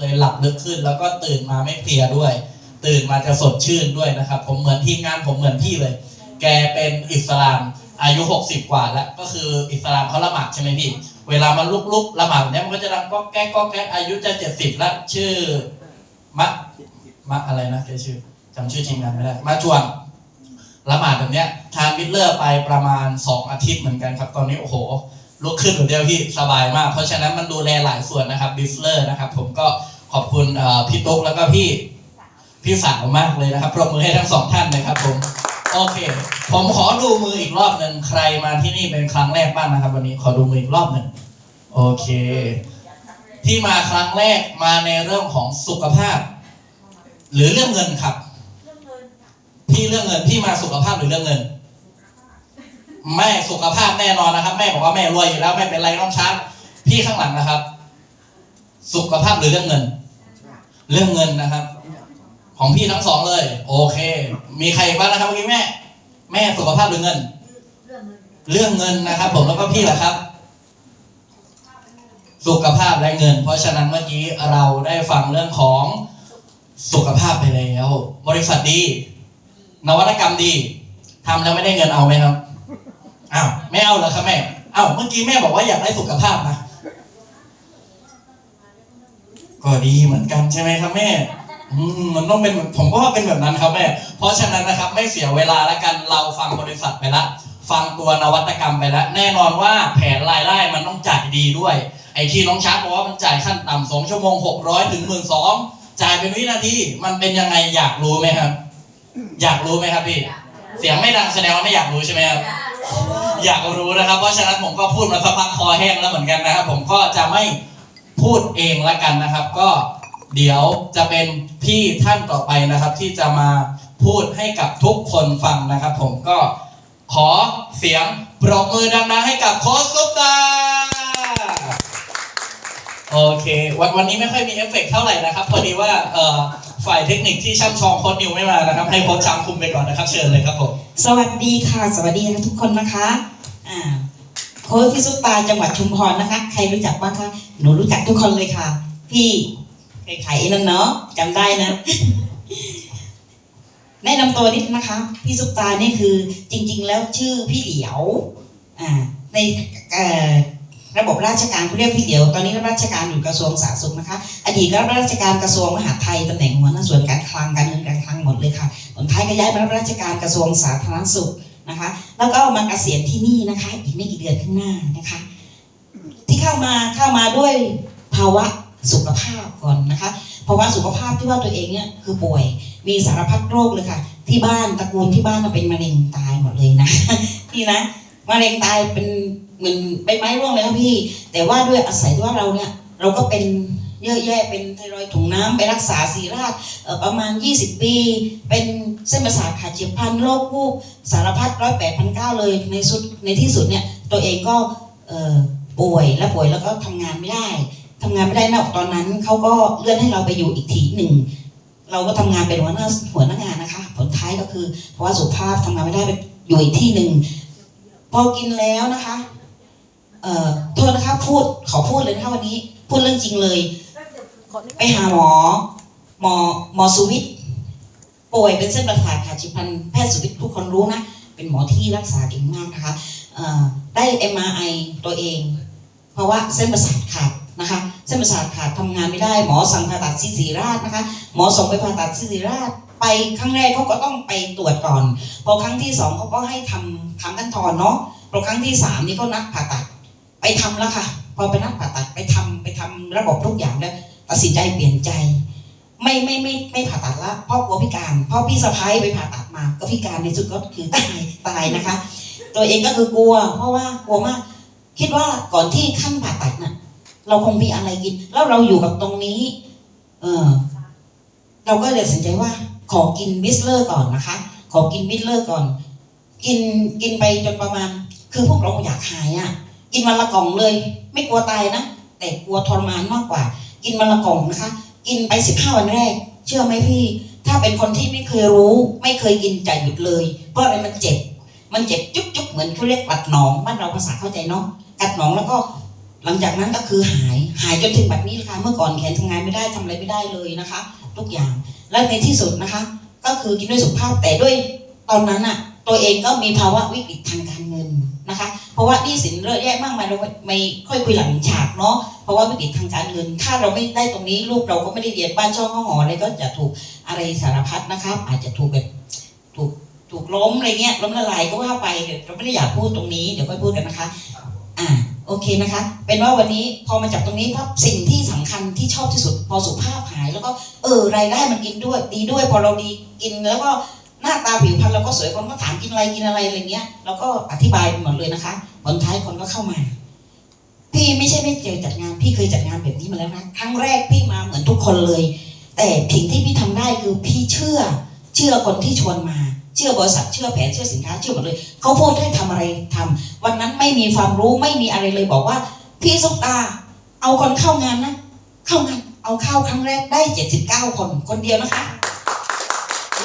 เลยหลับลึกขึ้น แล้วก็ตื่นมาไม่เพลียด้วย ตื่นมาจะสดชื่นด้วยนะครับ ผมเหมือนทีมงานผมเหมือนพี่เลย แกเป็นอิสลามอายุ 60 กว่าแล้ว ก็คืออิสลามเขาละหมาดใช่ไหมพี่ เวลามันลุกๆละหมาดเนี่ยมันก็จะดังก็แก๊กก็แก๊กอายุจะ70แล้วชื่อมะมะอะไรนะแกชื่อจำชื่อทีมงานไม่ได้มาจวนละหมาดแบบเนี้ยทานมิดเลอร์ไปประมาณ 2 อาทิตย์เหมือนกันครับ ตอนนี้โอ้โห ลุกขึ้นหรือเดียวพี่สบายมาก เพราะฉะนั้นมันดูแลหลายส่วนนะครับบิสเลอร์นะครับ ผมก็ขอบคุณเอ่อพี่ตุ๊กแล้วก็พี่พี่สาวมากเลยนะครับปรบมือให้ทั้งสองท่านนะครับผมโอเค ผมขอดูมืออีกรอบหนึ่งใครมาที่นี่เป็นครั้งแรกบ้างนะครับ วันนี้ขอดูมืออีกรอบหนึ่งโอเค ที่มาครั้งแรกมาในเรื่องของสุขภาพ หรือเรื่องเงินครับพี่เรื่องเงินพี่มาสุขภาพหรือเรื่องเงิน แม่สุขภาพแน่นอนนะครับ แม่บอกว่าแม่รวยอยู่แล้วแม่เป็นไรน้องช้างพี่ข้างหลังนะครับ สุขภาพหรือเรื่องเงิน เรื่องเงินนะครับ ของพี่ทั้งสองเลย โอเค มีใครบ้างนะครับเมื่อกี้แม่ แม่สุขภาพหรือเงิน เรื่องเงินนะครับ ผมแล้วก็พี่แหละครับ สุขภาพและเงิน เพราะฉะนั้นเมื่อกี้เราได้ฟังเรื่องของสุขภาพไปแล้ว บริษัทดี นวัตกรรมดีทำแล้วไม่ได้เงินเอาไหมครับ อ้าวไม่เอาเหรอครับแม่อ้าวเมื่อกี้แม่บอกว่าอยากได้สุขภาพนะก็ดีเหมือนกันใช่ไหมครับแม่อืมมันต้องเป็นผมก็ว่าเป็นแบบนั้นครับแม่ เพราะฉะนั้นนะครับไม่เสียเวลาแล้วกันเราฟังบริษัทไปละ ฟังตัวนวัตกรรมไปแล้วแน่นอนว่าแผนรายได้มันต้องจ่ายดีด้วย ไอ้ที่น้องชาร์ปบอกว่ามันจ่ายขั้นต่ำสองชั่วโมงหกร้อยถึงหมื่นสองจ่ายเป็นวินาทีมันเป็นยังไงอยากรู้ไหมครับ อยากรู้ไหมครับพี่ เสียงไม่ดังแสดงว่าไม่อยากรู้ใช่ไหมครับ อยากรู้นะครับ เพราะฉะนั้นผมก็พูดมาสักพักคอแห้งแล้วเหมือนกันนะครับ ผมก็จะไม่พูดเองละกันนะครับ ก็เดี๋ยวจะเป็นพี่ท่านต่อไปนะครับ ที่จะมาพูดให้กับทุกคนฟังนะครับ ผมก็ขอเสียงปรบมือดังๆให้กับโค้ชซุปตาโอเค วันวันนี้ไม่ค่อยมีเอฟเฟกเท่าไหร่นะครับ พอดีว่าฝ่ายเทคนิคที่ช่ำชองโค้ชนิวไม่มานะครับ ให้โค้ชช้างคุมไปก่อนนะครับ เชิญเลยครับผม สวัสดีค่ะ สวัสดีทุกคนนะคะอ่าโค้ชพี่ซุปตาจังหวัดชุมพรนะคะ ใครรู้จักบ้างคะหนูรู้จักทุกคนเลยค่ะ พี่เคยขายไอ้นั่นเนาะจำได้นะ แนะนำตัวนิดนะคะ พี่ซุปตานี่คือจริง ๆ แล้วชื่อพี่เหลียว อ่า ในเอ่อ ระบบราชการเขาเรียกพี่เหลียว ตอนนี้รับราชการอยู่กระทรวงสาธารณสุขนะคะ อดีตก็รับราชการกระทรวงมหาดไทยตำแหน่งหัวหน้าส่วนการคลังการเงินการคลังหมดเลยค่ะผลท้ายก็ย้ายมารับราชการกระทรวงสาธารณสุขนะคะ แล้วก็มาเกษียณที่นี่นะคะ อีกไม่กี่เดือนข้างหน้านะคะ ที่เข้ามาเข้ามาด้วยภาวะสุขภาพก่อนนะคะภาวะสุขภาพที่ว่าตัวเองเนี่ยคือป่วย มีสารพัดโรคเลยค่ะ ที่บ้านตระกูลที่บ้านน่ะเป็นมะเร็งตายหมดเลยนะพี่นะมะเร็งตายเป็น เหมือนใบไม้ร่วงเลยครับพี่ แต่ว่าด้วยอาศัยว่าเราเนี่ยเราก็เป็นเยอะแยะเป็นไทรอยด์ถุงน้ำไปรักษาศีราชประมาณ 20 ปี เป็นเส้นประสาทขาดเฉียบพลันโรควูบสารพัดร้อยแปดพันเก้าเลยในสุดในที่สุดเนี่ยตัวเองก็ป่วยและป่วยแล้วก็ทำงานไม่ได้ทำงานไม่ได้นะตอนนั้นเขาก็เลื่อนให้เราไปอยู่อีกทีหนึ่งเราก็ทำงานเป็นหัวหน้าหัวหน้างานนะคะ ผลท้ายก็คือเพราะว่าสุขภาพทำงานไม่ได้ไปอยู่อีกที่หนึ่งพอกินแล้วนะคะ เอ่อโทษนะคะพูดขอพูดเลยนะคะวันนี้ พูดเรื่องจริงเลย ไปหาหมอ หมอหมอสุวิทย์ป่วยเป็นเส้นประสาทขาดเฉียบพลันแพทย์สุวิทย์ทุกคนรู้นะเป็นหมอที่รักษาเก่งมากนะคะเอ่อได้ MRI ตัวเอง เพราะว่าเส้นประสาทขาดนะคะ เส้นประสาทขาดทำงานไม่ได้ หมอสั่งผ่าตัดที่ศรีราชนะคะ หมอส่งไปผ่าตัดที่ศรีราชไปครั้งแรกเขาก็ต้องไปตรวจก่อน พอครั้งที่สองเขาก็ให้ทำทำขั้นตอนเนาะพอครั้งที่สามนี่ก็นัดผ่าตัด ไปทำแล้วค่ะ พอไปนัดผ่าตัดไปทำไปทำระบบทุกอย่างแล้วตัดสินใจเปลี่ยนใจ ไม่ไม่ไม่ไม่ผ่าตัดละพราะกลัวพิการพราะพี่สะพ้ายไปผ่าตัดมา ก็พิการในสุดก็คือตายตายนะคะ ตัวเองก็คือกลัว เพราะว่ากลัวมากคิดว่าก่อนที่ขั้นผ่าตัดน่ะ เราคงมีอะไรกิน แล้วเราอยู่กับตรงนี้ เออเราก็เลยตัดสินใจว่า ขอกินมิสเลอร์ก่อนนะคะ ขอกินมิสเลอร์ก่อน กินกินไปจนประมาณ คือพวกเราอยากหายอะ กินวันละกล่องเลย ไม่กลัวตายนะ แต่กลัวทรมานมากกว่า กินวันละกล่องนะคะ กินไปสิบห้าวันแรก เชื่อไหมพี่ ถ้าเป็นคนที่ไม่เคยรู้ ไม่เคยกินจะหยุดเลย เพราะอะไรมันเจ็บ มันเจ็บจุ๊บจุ๊บเหมือนเขาเรียกกัดหนองบ้านเราภาษาเข้าใจเนาะกัดหนองแล้วก็หลังจากนั้นก็คือหายหายจนถึงแบบนี้เลยค่ะเมื่อก่อนแขนทำงานไม่ได้ทำอะไรไม่ได้เลยนะคะ ทุกอย่างและในที่สุดนะคะ ก็คือกินด้วยสุขภาพแต่ด้วยตอนนั้นอะตัวเองก็มีภาวะวิกฤตทางการเงิน นะคะ เพราะว่านี้สินเยอะแยะมากมายเราไม่ไม่ค่อยคุยหลังฉากเนาะเพราะว่าวิกฤตทางการเงิน ถ้าเราไม่ได้ตรงนี้ลูกเราก็ไม่ได้เรียนบ้านช่องห้องหออะไรก็จะถูกอะไรสารพัดนะครับอาจจะถูกแบบถูกถูกล้มอะไรเงี้ยล้มละลายก็ว่าไปเดี๋ยวเราไม่ได้อยากพูดตรงนี้เดี๋ยวค่อยพูดกันนะคะ อ่าโอเคนะคะ เป็นว่าวันนี้พอมาจากตรงนี้ปั๊บสิ่งที่สำคัญที่ชอบที่สุด พอสุขภาพหายแล้วก็เออรายได้มันกินด้วยดีด้วย พอเราดีกินแล้วก็ หน้าตาผิวพรรณเราก็สวยคนก็ถามกินอะไรกินอะไรอะไรเงี้ยเราก็อธิบายหมดเลยนะคะผลท้ายคนก็เข้ามา พี่ไม่ใช่ไม่เจอจัดงาน พี่เคยจัดงานแบบนี้มาแล้วนะครั้งแรกพี่มาเหมือนทุกคนเลย แต่สิ่งที่พี่ทำได้คือพี่เชื่อ เชื่อคนที่ชวนมา เชื่อบริษัทเชื่อแผนเชื่อสินค้าเชื่อหมดเลยเขาพูดให้ทำอะไรทำวันนั้นไม่มีความรู้ไม่มีอะไรเลยบอกว่า พี่สุกตา เอาคนเข้างานนะเข้างานเอาเข้าครั้งแรกได้ 79 คนคนเดียวนะคะ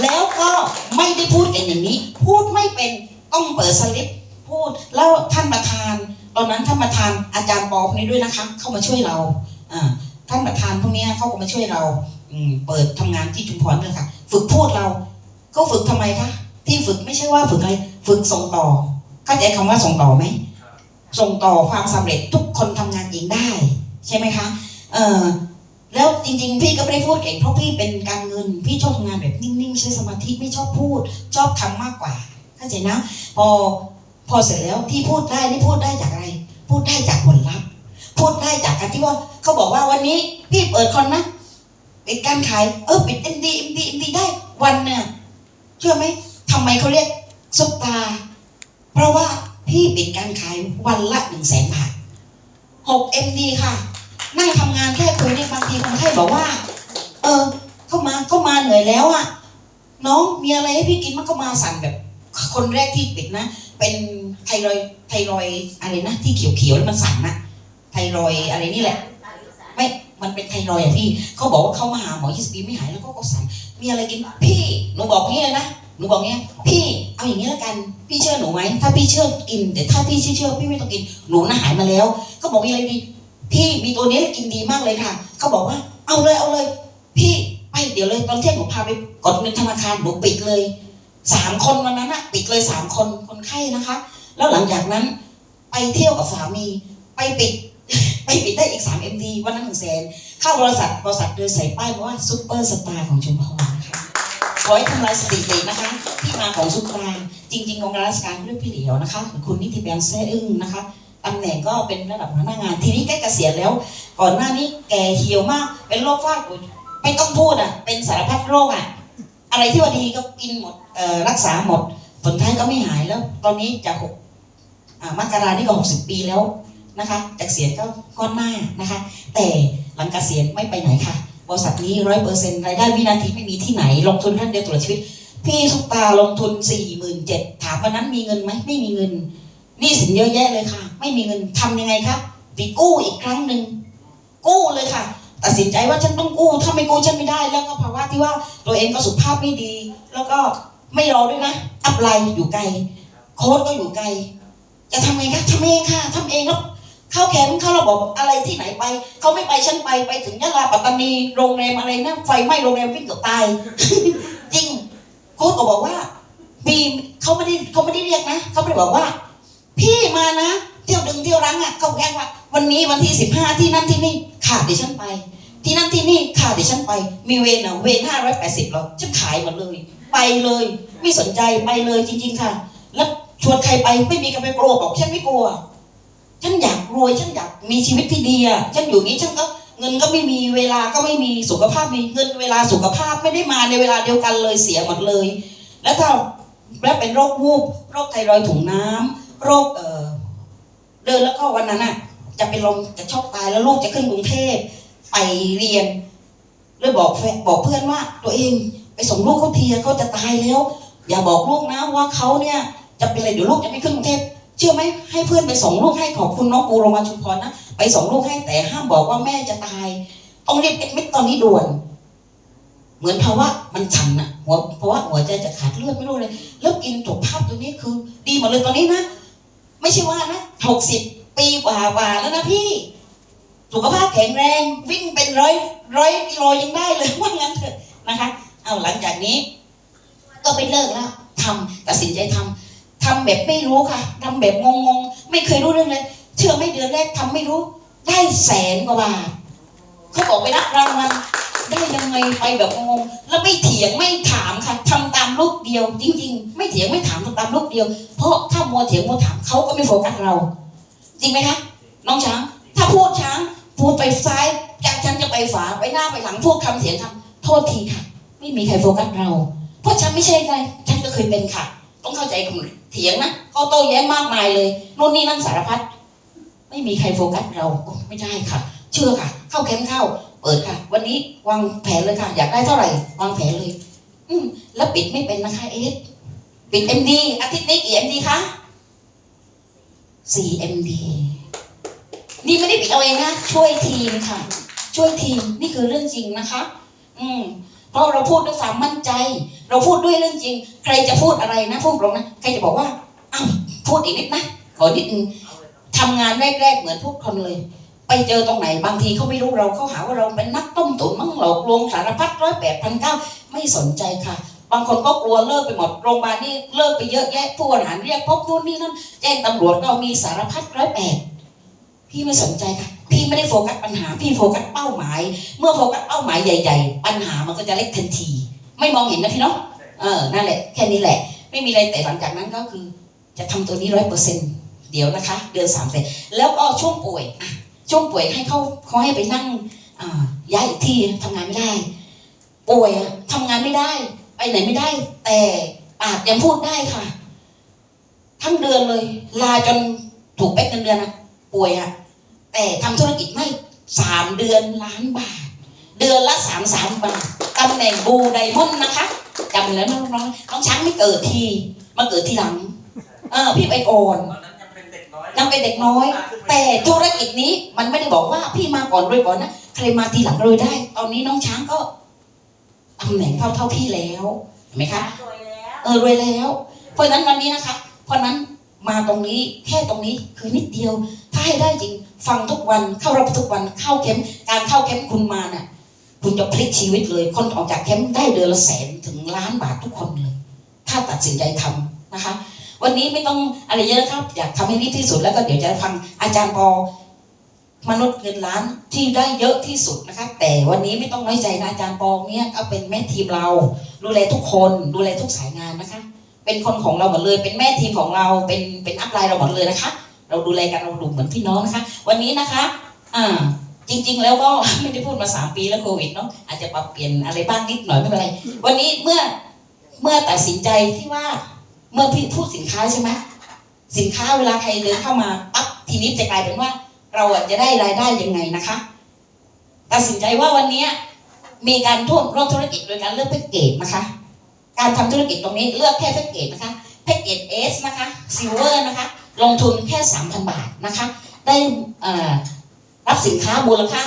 แล้วก็ไม่ได้พูดกันอย่างนี้ พูดไม่เป็นต้องเปิดสลิปพูดแล้วท่านประธาน ตอนนั้นท่านประธานอาจารย์ปอคนนี้ด้วยนะคะ เข้ามาช่วยเราอ่าท่านประธานพวกเนี้ยเขาก็มาช่วยเราอืมเปิดทำงานที่ชุมพรด้วยค่ะ ฝึกพูดเราก็ฝึกทำไมคะที่ฝึกไม่ใช่ว่าฝึกอะไรฝึกส่งต่อเข้าใจคำว่าส่งต่อไหมส่งต่อความสำเร็จทุกคนทำงานเองได้ ใช่ไหมคะเออ แล้วจริงๆ พี่ก็ไม่ได้พูดเก่งเพราะพี่เป็นการเงิน พี่ชอบทำงานแบบนิ่งๆ ใช้สมาธิไม่ชอบพูด ชอบทำมากกว่า เข้าใจนะ พอพอเสร็จแล้วที่พูดได้นี่พูดได้จากอะไร พูดได้จากผลลัพธ์ พูดได้จากการที่ว่าเขาบอกว่าวันนี้พี่เปิดคอนนะปิดการขายเออปิดเอ็มดีเอ็มดีเอ็มดีได้วันเนี่ยเชื่อไหมทำไมเขาเรียกซุปตา เพราะว่าพี่ปิดการขายวันละหนึ่งแสนบาทหกเอ็มดีค่ะ นั่งทำงานแค่คุยเนี่ยบางทีคนไข้บอกว่า เออ เข้ามาเข้ามาเหนื่อยแล้วอะน้องมีอะไรให้พี่กินมันก็มาสั่นแบบ คนแรกที่ปิดนะ เป็นไทรอยด์ไทรอยด์อะไรนะที่เขียวๆแล้วมันสั่นนะไทรอยด์อะไรนี่แหละ ไม่ มันเป็นไทรอยด์อะพี่ เขาบอกว่าเขามาหาหมอ20ปีไม่หายแล้วก็ก็สั่นมีอะไรกิน พี่ หนูบอกงี้เลยนะ หนูบอกเงี้ยพี่เอาอย่างนี้แล้วกัน พี่เชื่อหนูไหม ถ้าพี่เชื่อกิน แต่ถ้าพี่เชื่อพี่ไม่ต้องกิน หนูน่ะหายมาแล้ว เขาบอกมีอะไรดี พี่มีตัวนี้กินดีมากเลยค่ะ เขาบอกว่า เอาเลยเอาเลย พี่ไปเดี๋ยวเลยตอนเที่ยงหนูพาไปกดเงินธนาคารหนูปิดเลยสามคนวันนั้นอะปิดเลยสามคนคนไข้นะคะ แล้วหลังจากนั้น ไปเที่ยวกับสามีไปปิด ไปปิดได้อีกสามเอ็มดีวันนั้นหนึ่งแสนเข้าบริษัทบริษัทเดินใส่ป้ายว่าซุปเปอร์สตาร์ของชุมพรนะคะขอให้ทำลายสถิตินะคะ ที่มาของซุปตาร์จริงๆองค์การราชการเรื่องพี่เหลียวนะคะ คุณนิติแบงแซ่อึ้งนะคะ ตำแหน่งก็เป็นระดับหัวหน้างาน ทีนี้ใกล้เกษียณแล้ว ก่อนหน้านี้แก่เหี่ยวมาก เป็นโรคฟาดอุไม่ต้องพูดอะ เป็นสารพัดโรคอะ อะไรที่ว่าดีก็กินหมดรักษาหมด ผลท้ายก็ไม่หายแล้ว ตอนนี้จะหกมกรานี่ก็หกสิบปีแล้วนะคะจากเสียณก็ก้อนหน้านะคะ แต่หลังเกษียณไม่ไปไหนค่ะ บริษัทนี้ร้อยเปอร์เซ็นต์รายได้วินาทีไม่มีที่ไหน ลงทุนท่านเดียวตลอดชีวิต พี่สุกตาลงทุนสี่หมื่นเจ็ดถามวันนั้นมีเงินไหมไม่มีเงิน นี่สินเยอะแยะเลยค่ะ ไม่มีเงินทำยังไงคะไปกู้อีกครั้งหนึ่งกู้เลยค่ะตัดสินใจว่าฉันต้องกู้ ถ้าไม่กู้ฉันไม่ได้ แล้วก็ภาวะที่ว่าตัวเองก็สุขภาพไม่ดี แล้วก็ไม่รอด้วยนะ อัพไลน์อยู่ไกล โค้ดก็อยู่ไกล จะทำไงคะทำเองค่ะทำเองแล้วเข้าแคมป์เข้าระบบอะไรที่ไหนไปเขาไม่ไปฉันไปไปถึงยะลาปัตตานีโรงแรมอะไรนะไฟไหม้โรงแรมวิ่งเกือบตาย จริงโค้ดก็บอกว่ามีเขาไม่ได้เขาไม่ได้เรียกนะเขาไม่ได้บอกว่า มานะ เที่ยวดึงเที่ยวรั้งอะเขาแค่ว่า วันนี้วันที่สิบห้าที่นั่นที่นี่ขาดเดี๋ยวฉันไป ที่นั่นที่นี่ขาดเดี๋ยวฉันไป มีเวรอะเวรห้าร้อยแปดสิบเราฉันขายหมดเลย ไปเลย ไม่สนใจไปเลยจริง ๆ ค่ะ แล้วชวนใครไปไม่มีใครไปกลัวบอกฉันไม่กลัว ฉันอยากรวยฉันอยากมีชีวิตที่ดีอะฉันอยู่นี้ฉันก็เงินก็ไม่มีเวลาก็ไม่มีสุขภาพมีเงินเวลาสุขภาพไม่ได้มาในเวลาเดียวกันเลยเสียหมดเลย แล้วถ้าแล้วเป็นโรควูบโรคไทรอยด์ถุงน้ำ โรคเออเดินแล้วก็วันนั้นอะ จะเป็นลมจะช็อกตายแล้วลูกจะขึ้นกรุงเทพไปเรียนเลยบอกแฟนบอกเพื่อนว่า ตัวเองไปส่งลูกเขาทีเขาจะตายแล้ว อย่าบอกลูกนะว่าเขาเนี่ย จะเป็นอะไรเดี๋ยวลูกจะไม่ขึ้นกรุงเทพเชื่อไหมให้เพื่อนไปส่งลูกให้ขอบคุณน้องปูโรงพยาบาลชุมพรนะไปส่งลูกให้แต่ห้ามบอกว่าแม่จะตายต้องรีบเอ็ดมิดตอนนี้ด่วน เหมือนภาวะมันฉันอะหัวเพราะว่าหัวใจจะขาดเลือดไม่รู้เลยแล้วกินถูกภาพตัวนี้คือ ดีหมดเลยตอนนี้นะ ไม่ใช่ว่านะหกสิบปีกว่าๆแล้วนะพี่ สุขภาพแข็งแรงวิ่งเป็นร้อยร้อยกิโลยังได้เลยว่างั้นเถอะนะคะ เอาหลังจากนี้ ก็ไปเลิกแล้วทำตัดสินใจทำทำแบบไม่รู้ค่ะทำแบบงงๆไม่เคยรู้เรื่องเลยเชื่อไม่เดือนแรกทำไม่รู้ ได้แสนกว่าบาทเขาบอกไปรับรางวัลได้ยังไงไปแบบงงแล้วไม่เถียงไม่ถามค่ะทำตามลูกเดียวจริง ไม่เถียงไม่ถามตามลูกเดียว เพราะถ้ามัวเถียงมัวถามเขาก็ไม่โฟกัสเรา จริงไหมคะน้องช้าง ถ้าพูดช้าง พูดไปซ้ายจากฉันจะไปฝาไปหน้าไปหลังพวกคำเสียงคำโทษทีค่ะ ไม่มีใครโฟกัสเรา เพราะฉันไม่ใช่ไงฉันก็เคยเป็นค่ะ ต้องเข้าใจคำเถียงนะก็โต้แย้งมากมายเลยนู่นนี่นั่นสารพัดไม่มีใครโฟกัสเราไม่ได้ค่ะ เชื่อค่ะ เข้าแคมป์เข้าเปิดค่ะ วันนี้วางแผนเลยค่ะ อยากได้เท่าไหร่ วางแผนเลย อืมแล้วปิดไม่เป็นนะคะเอส ปิดเอ็มดีอาทิตย์นี้กี่เอ็มดีคะสี่เอ็มดีนี่ไม่ได้ปิดเอาเองนะ ช่วยทีมค่ะ ช่วยทีมนี่คือเรื่องจริงนะคะ อืมเพราะเราพูดด้วยความมั่นใจ เราพูดด้วยเรื่องจริง ใครจะพูดอะไรนะพูดตรงนะใครจะบอกว่าอ้าวพูดอีกนิดนะขอนิดนึงทำงานแรกๆเหมือนทุกคนเลย ไปเจอตรงไหนบางทีเขาไม่รู้เราเขาหาว่าเราเป็นนักต้มตุ๋นมั่งหลอกลวงสารพัดร้อยแปดพันเก้าไม่สนใจค่ะ บางคนก็กลัวเลิกไปหมดโรงพยาบาลนี่เลิกไปเยอะแยะผู้บริหารเรียกพบนู่นนี่นั่นแจ้งตำรวจก็มีสารพัดร้อยแปดพี่ไม่สนใจค่ะ พี่ไม่ได้โฟกัสปัญหา พี่โฟกัสเป้าหมาย เมื่อโฟกัสเป้าหมายใหญ่ ๆ ปัญหามันก็จะเล็กทันที ไม่มองเห็นนะพี่เนาะเออนั่นแหละแค่นี้แหละ ไม่มีอะไรแต่หลังจากนั้นก็คือ จะทำตัวนี้ร้อยเปอร์เซ็นต์เดี๋ยวนะคะ เดือนสามเสร็จแล้วก็ช่วงป่วยช่วงป่วยให้เขาเขาให้ไปนั่งย้ายอีกที่ทำงานไม่ได้ ป่วยอะทำงานไม่ได้ ไปไหนไม่ได้ แต่ปากยังพูดได้ค่ะ ทั้งเดือนเลย ลาจนถูกเป๊กเงินเดือนนะป่วยอะแต่ทำธุรกิจไม่สามเดือนล้านบาท เดือนละสามสามบาทตำแหน่งบูไดมอนด์นะคะจำแล้วน้องน้องน้องช้างไม่เกิดทีมาเกิดทีหลัง เออพี่ไปก่อนตอนนั้นยังเป็นเด็กน้อยยังเป็นเด็กน้อย แต่ธุรกิจนี้มันไม่ได้บอกว่าพี่มาก่อนรวยก่อนนะใครมาทีหลังรวยได้ ตอนนี้น้องช้างก็ ตำแหน่งเท่าเท่าพี่แล้วเห็นไหมคะสวยแล้วเออรวยแล้ว เพราะฉะนั้นวันนี้นะคะ เพราะฉะนั้นมาตรงนี้แค่ตรงนี้คือนิดเดียว ถ้าให้ได้จริง ฟังทุกวันเข้ารับทุกวันเข้าแคมป์การเข้าแคมป์คุณมาน่ะ คุณจะพลิกชีวิตเลย คนออกจากแคมป์ได้เดือนละแสนถึงล้านบาททุกคนเลย ถ้าตัดสินใจทำนะคะ วันนี้ไม่ต้องอะไรเยอะนะครับ อยากทำให้รีบที่สุดแล้วก็เดี๋ยวจะฟังอาจารย์ปอ มนุษย์เงินล้านที่ได้เยอะที่สุดนะคะ แต่วันนี้ไม่ต้องน้อยใจนะอาจารย์ปองเนี่ยก็เป็นแม่ทีมเรา ดูแลทุกคนดูแลทุกสายงานนะคะ เป็นคนของเราหมดเลย เป็นแม่ทีมของเราเป็นเป็นอัพไลน์เราหมดเลยนะคะ เราดูแลกันเราดูเหมือนพี่น้องนะคะ วันนี้นะคะ อ่าจริง ๆ แล้วก็ไม่ได้พูดมาสามปีแล้วโควิดเนาะอาจจะปรับเปลี่ยนอะไรบ้างนิดหน่อยไม่เป็นไร วันนี้เมื่อเมื่อตัดสินใจที่ว่าเมื่อพี่พูดสินค้าใช่ไหมสินค้าเวลาใครเดินเข้ามาปั๊บทีนี้จะกลายเป็นว่า เราจะได้รายได้ยังไงนะคะตัดสินใจว่าวันนี้มีการทุ่นร่วมธุรกิจโดยการเลือกแพ็กเกจนะคะ การทำธุรกิจตรงนี้เลือกแค่แพ็กเกจนะคะแพ็กเกจเอสนะคะซิลเวอร์นะคะ ลงทุนแค่3,000บาทนะคะ ได้รับสินค้ามูลค่า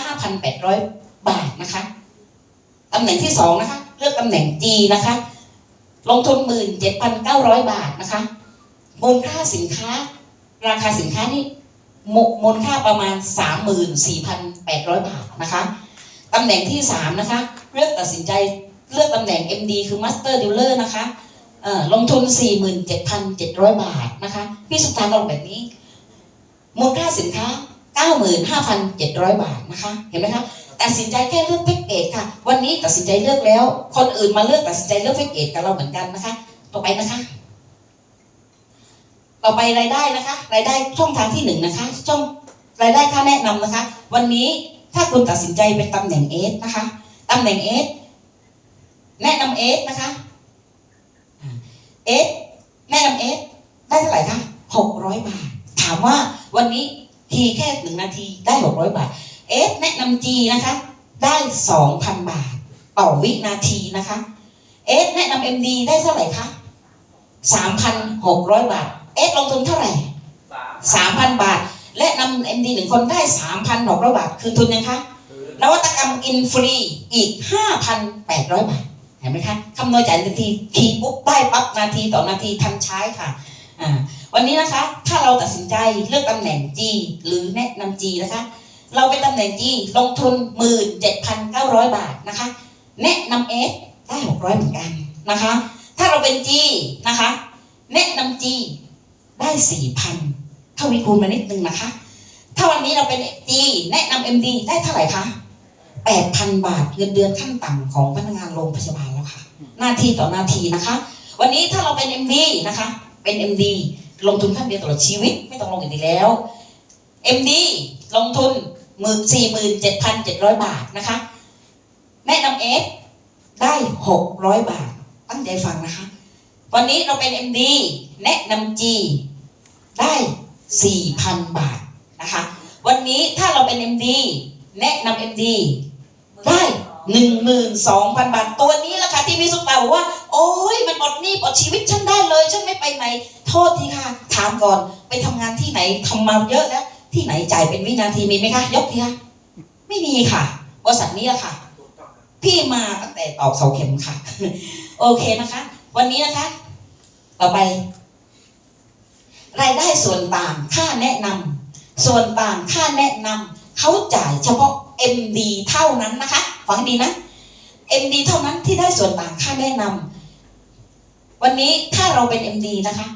5,800บาทนะคะตำแหน่งที่สองนะคะเลือกตำแหน่ง G นะคะ ลงทุน17,900บาทนะคะมูลค่าสินค้า ราคาสินค้านี่ มูมูลค่าประมาณ 34,800 บาทนะคะตำแหน่งที่สามนะคะ เลือกตัดสินใจเลือกตำแหน่ง MD คือ Master Dealer นะคะเอ่อลงทุน 47,700 บาทนะคะ พี่สุภาลงแบบนี้ มูลค่าสินค้า 95,700 บาทนะคะ เห็นไหมคะตัดสินใจแค่เลือกแพ็กเกจค่ะ วันนี้ตัดสินใจเลือกแล้ว คนอื่นมาเลือกตัดสินใจเลือกแพ็กเกจกับเราเหมือนกันนะคะ ต่อไปนะคะ ต่อไปรายได้นะคะ รายได้ช่องทางที่หนึ่งนะคะ ช่องรายได้ค่าแนะนำนะคะ วันนี้ถ้าคุณตัดสินใจเป็นตำแหน่งเอสนะคะตำแหน่งเอสแนะนำเอสนะคะเอสแนะนำเอสได้เท่าไหร่คะหกร้อยบาท ถามว่าวันนี้ทีแค่หนึ่งนาทีได้หกร้อยบาทเอสแนะนำจีนะคะ ได้สองพันบาท ต่อวินาทีนะคะเอสแนะนำเอ็มดีได้เท่าไหร่คะสามพันหกร้อยบาท เอสลงทุนเท่าไหร่สามสามพันบาท และนำเอ็มดีหนึ่งคนได้สามพันหกร้อยบาท คืนทุนยังคะนวัตกรรมกินฟรีอีกห้าพันแปดร้อยบาท เห็นไหมคะคำนวณจ่ายทันทีทีปุ๊บได้ปั๊บนาทีต่อนาทีทันใช้ค่ะอ่าวันนี้นะคะ ถ้าเราตัดสินใจเลือกตำแหน่ง G หรือแนะนำ G นะคะ เราเป็นตำแหน่ง G ลงทุน 17,900 บาทนะคะ แนะนำ S ได้ 600 เหมือนกันนะคะ ถ้าเราเป็น G นะคะ แนะนำ G ได้4,000เท่าวิคูณมานิดนึงนะคะ ถ้าวันนี้เราเป็น G แนะนำ MD ได้เท่าไหร่คะ8,000บาทเงินเดือนขั้นต่ำของพนักงานโรงพยาบาลแล้วค่ะ หน้าที่ต่อหน้าที่นะคะ วันนี้ถ้าเราเป็น MD นะคะ เป็น MD ลงทุนขั้นเดียวตลอดชีวิตไม่ต้องลงอีกแล้ว MD ลงทุนหมื่นสี่หมื่นเจ็ดพันเจ็ดร้อยบาทนะคะแนะนำ S ได้หกร้อยบาท ตั้งใจฟังนะคะ วันนี้เราเป็น MD แนะนำ G ได้สี่พันบาทนะคะ วันนี้ถ้าเราเป็น MD แนะนำ MD ได้หนึ่งหมื่นสองพันบาท ตัวนี้แหละค่ะที่พี่สุตาบอกว่า โอ้ยมันหมดหนี้หมดชีวิตฉันได้เลย ฉันไม่ไปไหน โทษทีค่ะ ถามก่อนไปทำงานที่ไหนทำมาเยอะแล้ว ที่ไหนจ่ายเป็นวินาทีมีไหมคะ ยกทีค่ะ ไม่มีค่ะบริษัทนี้แหละค่ะ พี่มาตั้งแต่ตอกเสาเข็มค่ะ โอเคนะคะ วันนี้นะคะ ต่อไป รายได้ส่วนต่างค่าแนะนำส่วนต่างค่าแนะนำเขาจ่ายเฉพาะ MD เท่านั้นนะคะฟังให้ดีนะ MD เท่านั้นที่ได้ส่วนต่างค่าแนะนำวันนี้ถ้าเราเป็น MD นะคะ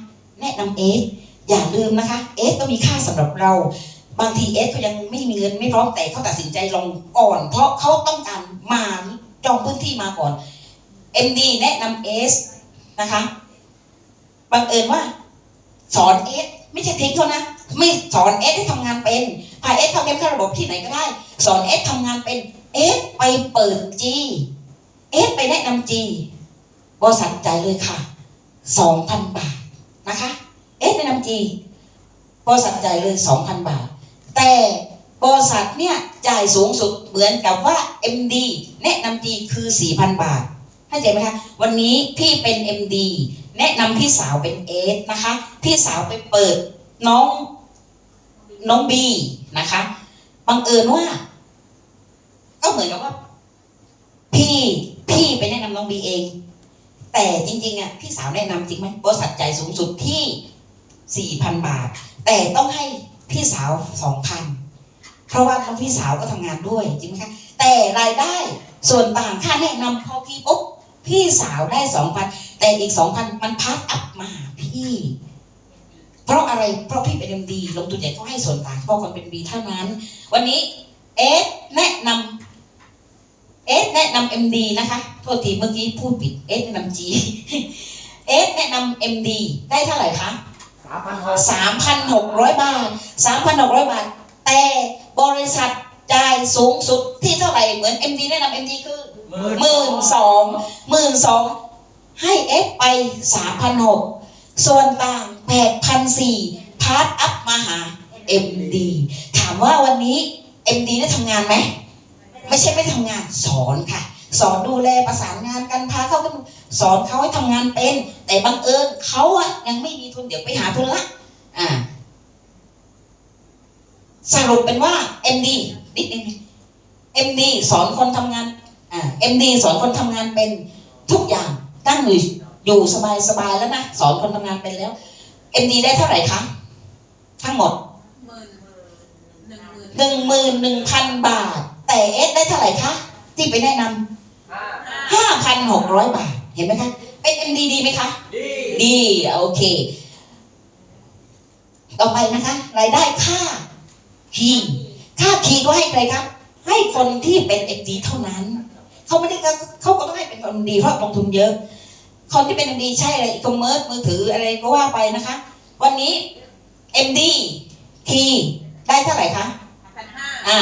แนะนำเอสอย่าลืมนะคะเอสก็มีค่าสำหรับเราบางทีเอสเขายังไม่มีเงินไม่พร้อมแต่เขาตัดสินใจลงก่อน เพราะเขาต้องการมาจองพื้นที่มาก่อน MD แนะนำเอส นะคะบังเอิญว่า สอนเอสไม่ใช่ทิ้งเขานะไม่สอนเอสให้ทำงานเป็นพาเอสเข้าเกมเข้าระบบที่ไหนก็ได้ สอนเอสทำงานเป็นเอสไปเปิดจีเอสไปแนะนำจีบริษัทจ่ายเลยค่ะสองพันบาทนะคะเอสแนะนำจีบริษัทจ่ายเลยสองพันบาท แต่บริษัทเนี่ยจ่ายสูงสุดเหมือนกับว่า MD แนะนำจีคือ4,000บาท เข้าใจไหมคะ วันนี้พี่เป็น MD แนะนำพี่สาวเป็นเอสนะคะ พี่สาวไปเปิดน้องน้องบีนะคะบังเอิญว่า ก็เหมือนกับว่า พี่พี่ไปแนะนำน้องบีเอง แต่จริงๆอะพี่สาวแนะนำจริงไหมบริษัทจ่ายสูงสุดที่สี่พันบาท แต่ต้องให้พี่สาวสองพันเพราะว่าน้งพี่สาวก็ทำงานด้วยจริงไหมคะแต่รายได้ส่วนต่างค่าแนะนำพอพี่ปุ๊บ พี่สาวได้สองพันแต่อีกสองพันมันพัดอัพมาหาพี่ เพราะอะไรเพราะพี่เป็นเอ็มดีลงทุนใหญ่ก็ให้ส่วนต่างเพราะคนเป็นบีเท่านั้น วันนี้เอสแนะนำเอสแนะนำเอ็มดีนะคะโทษทีเมื่อกี้พูดผิดเอสแนะนำจีเอสแนะนำเอ็มดีได้เท่าไหร่คะสามพันหกสามพันหกร้อยบาทสามพันหกร้อยบาท แต่บริษัทจ่ายสูงสุดที่เท่าไหร่เหมือน MD แนะนำ MD คือ หมื่นสองหมื่นสองให้เอฟไปสามพันหกส่วนต่างแปดพันสี่พาร์ทอัพมาหา MD ถามว่าวันนี้ MD ได้ทำงานไหม ไม่ใช่ไม่ทำงานสอนค่ะ สอนดูแลประสานงานกันพาเข้ากันสอนเขาให้ทำงานเป็น แต่บังเอิญเขาอะยังไม่มีทุนเดี๋ยวไปหาทุนละอ่าสรุปเป็นว่า MD นิดนึง MD สอนคนทำงาน อ่า MD สอนคนทำงานเป็นทุกอย่างตั้งอยู่อยู่สบายสบายแล้วนะสอนคนทำงานเป็นแล้ว MD ได้เท่าไหร่คะทั้งหมดหมื่นหนึ่งหมื่นหนึ่งหมื่นหนึ่งพันบาท แต่เอสได้เท่าไหร่คะที่ไปแนะนำห้าห้าพันหกร้อยบาทเห็นไหมคะเป็น MD ดีไหมคะดีดีโอเค ต่อไปนะคะรายได้ค่าคีย์ค่าคีย์ก็ให้ใครครับ ให้คนที่เป็น MD เท่านั้น เขาไม่ได้ก็เขาก็ต้องให้เป็นคนดีเพราะลงทุนเยอะ คนที่เป็น MD ใช่อะไรอีคอมเมิร์ซมือถืออะไรก็ว่าไปนะคะ วันนี้ MD คีย์ได้เท่าไหร่คะพันห้าอ่า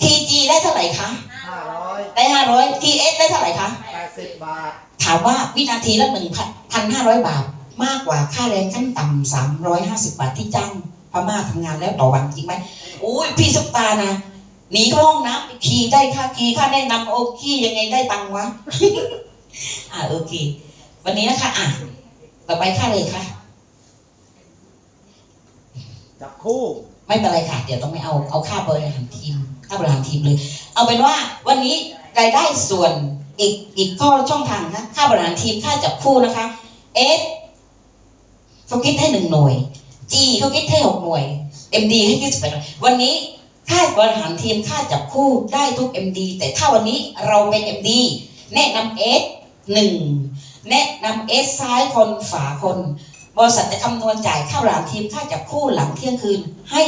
TG ได้เท่าไหร่คะห้าร้อยได้ห้าร้อย TS ได้เท่าไหร่คะแปดสิบบาท ถามว่าวินาทีละหนึ่งพันห้าร้อยบาท มากกว่าค่าแรงขั้นต่ำสามร้อยห้าสิบาทที่จ้างพม่าทำงานแล้วต่อวันจริงไหมอุ้ยพี่สุปตานะ หนีเข้าห้องน้ำไปขี่ได้ค่าขี่ค่าแนะนำโอ้ขี่ยังไงได้ตังค์วะ อ่าโอเค วันนี้นะคะ อะ ต่อไปค่าเลยค่ะ จับคู่ไม่เป็นไรค่ะ เดี๋ยวต้องไม่เอาเอาค่าบริหารทีมค่าบริหารทีมเลย เอาเป็นว่าวันนี้รายได้ส่วนอีกอีกข้อช่องทางนะค่าบริหารทีมค่าจับคู่นะคะ S เขาคิดให้หนึ่งหน่วย G เขาคิดให้หกหน่วย MD ให้คิดสิบแปดหน่วยวันนี้ ค่าบริหารทีมค่าจับคู่ได้ทุก MD แต่ถ้าวันนี้เราเป็น MD แนะนำ S หนึ่งแนะนำ S ซ้ายคนฝาคน บริษัทจะคำนวณจ่ายค่าบริหารทีมค่าจับคู่หลังเที่ยงคืนให้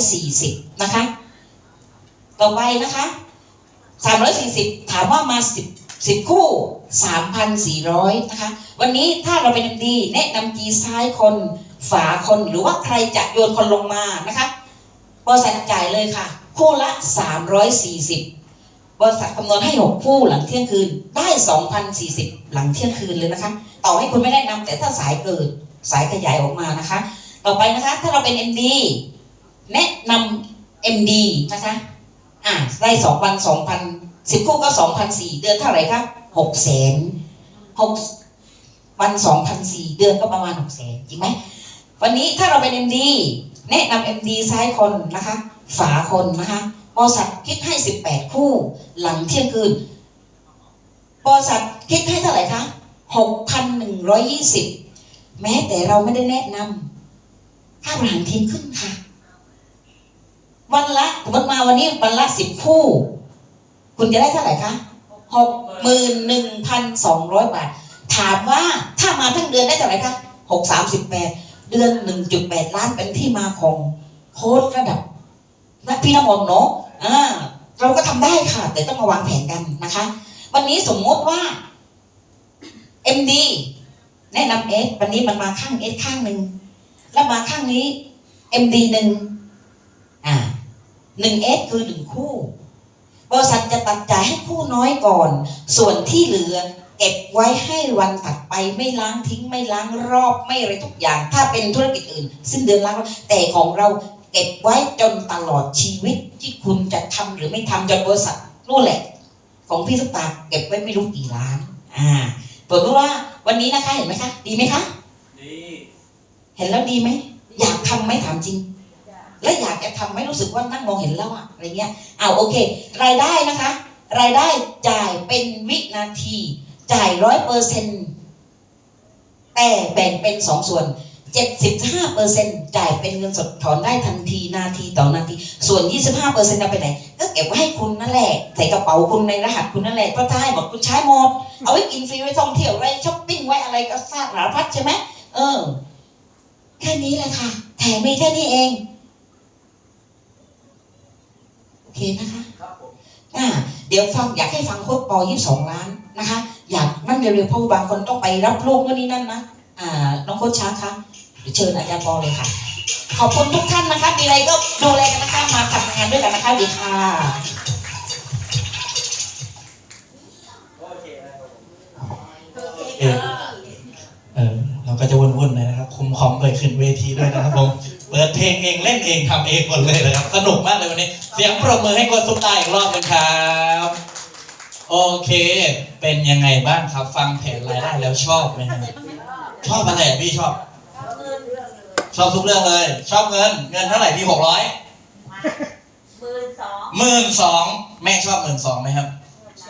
340 นะคะ ต่อไปนะคะ 340 ถามว่ามา10 10 คู่ 3,400 นะคะ วันนี้ถ้าเราเป็น MD แนะนำกีซ้ายคน ฝาคนหรือว่าใครจะโยนคนลงมานะคะ บริษัทจ่ายเลยค่ะ คู่ละ 340 บริษัทคำนวณให้ 6 คู่หลังเที่ยงคืน ได้ 2,040 หลังเที่ยงคืนเลยนะคะ ต่อให้คุณไม่แนะนำแต่ถ้าสายเกิดสายขยายออกมานะคะ ต่อไปนะคะ ถ้าเราเป็น MD แนะนำ MD นะคะ อะได้สองพันสองพันสิบคู่ก็สองพันสี่เดือนเท่าไหร่ครับหกแสนหกวันสองพันสี่เดือนก็ประมาณหกแสนจริงไหมวันนี้ถ้าเราเป็น MD แนะนำเอ็มดีซ้ายคนนะคะ ฝาคนนะคะบริษัทคิดให้สิบแปดคู่ หลังเที่ยงคืนบริษัทคิดให้เท่าไหร่คะหกพันหนึ่งร้อยยี่สิบแม้แต่เราไม่ได้แนะนำค่าบริหารทีมขึ้นค่ะ วันละสมมติมาวันนี้วันละสิบคู่ คุณจะได้เท่าไหร่คะหกหมื่นหนึ่งพันสองร้อยบาท ถามว่าถ้ามาทั้งเดือนได้เท่าไหร่คะหกสามสิบแปด เดือนหนึ่งจุดแปดล้านเป็นที่มาของโค้ดระดับนักพี่น้ำมน์เนาะอ่าเราก็ทำได้ค่ะ แต่ต้องมาวางแผนกันนะคะ วันนี้สมมติว่า MD แนะนำเอสวันนี้มันมาข้างเอสข้างหนึ่งแล้วมาข้างนี้ MD หนึ่งอ่าหนึ่งเอสคือหนึ่งคู่บริษัทจะตัดจ่ายให้คู่น้อยก่อน ส่วนที่เหลือ เก็บไว้ให้วันถัดไปไม่ล้างทิ้งไม่ล้างรอบไม่อะไรทุกอย่าง ถ้าเป็นธุรกิจอื่น สิ้นเดือนล้างรอบแต่ของเราเก็บไว้จนตลอดชีวิตที่คุณจะทำหรือไม่ทำจนบริษัทนู่นแหละ ของพี่สุกตาเก็บไว้ไม่รู้กี่ล้าน อ่าเปิดรู้ว่าวันนี้นะคะเห็นไหมคะ ดีไหมคะดีเห็นแล้วดีไหมอยากทำไหมถามจริง และอยากจะทำไม่รู้สึกว่านั่งมองเห็นแล้วอะอะไรเงี้ยเอาโอเค รายได้นะคะ รายได้จ่ายเป็นวินาที จ่ายร้อยเปอร์เซ็นต์แต่แบ่งเป็นสองส่วน75เปอร์เซ็นต์จ่ายเป็นเงินสดถอนได้ทันทีนาทีต่อนาที ส่วน25เปอร์เซ็นต์เอาไปไหน ก็เก็บไว้ให้คุณนั่นแหละ ใส่กระเป๋าคุณในรหัสคุณนั่นแหละเพราะถ้าให้หมดคุณใช้หมด เอาไว้กินฟรีไว้ท่องเที่ยวไว้ช้อปปิ้งไว้อะไรก็สร้างสารพัดใช่ไหมเออ แค่นี้เลยค่ะ แถมมีแค่นี้เอง โอเคนะคะครับผมอ่า เดี๋ยวฟังอยากให้ฟังโค้ดปอยี่สองล้านนะคะ อยากนั่นเร็วๆเพราะว่าบางคนต้องไปรับลูกนู่นนี่นั่นนะอ่าน้องโค้ชช้างคะเชิญอาจารย์ปอเลยค่ะ ขอบคุณทุกท่านนะคะ มีอะไรก็ดูแลกันนะคะมาทำงานด้วยกันนะคะดีค่ะเคนะครับผมเออเออเราก็จะวนๆหน่อยนะครับ คุมคอมเคยขึ้นเวทีด้วยนะครับผมเปิดเพลงเองเล่นเองทำเองหมดเลยนะครับ สนุกมากเลยวันนี้ เสียงปรบมือให้คนซุปตาอีกรอบหนึงครับ โอเค เป็นยังไงบ้างครับ ฟังแผนรายได้แล้วชอบไหมครับชอบอะไรอะพี่ชอบ ชอบทุกเรื่องเลย ชอบเงิน เงินเท่าไหร่พี่หกร้อยหมื่นสองหมื่นสองแม่ชอบหมื่นสองไหมครับช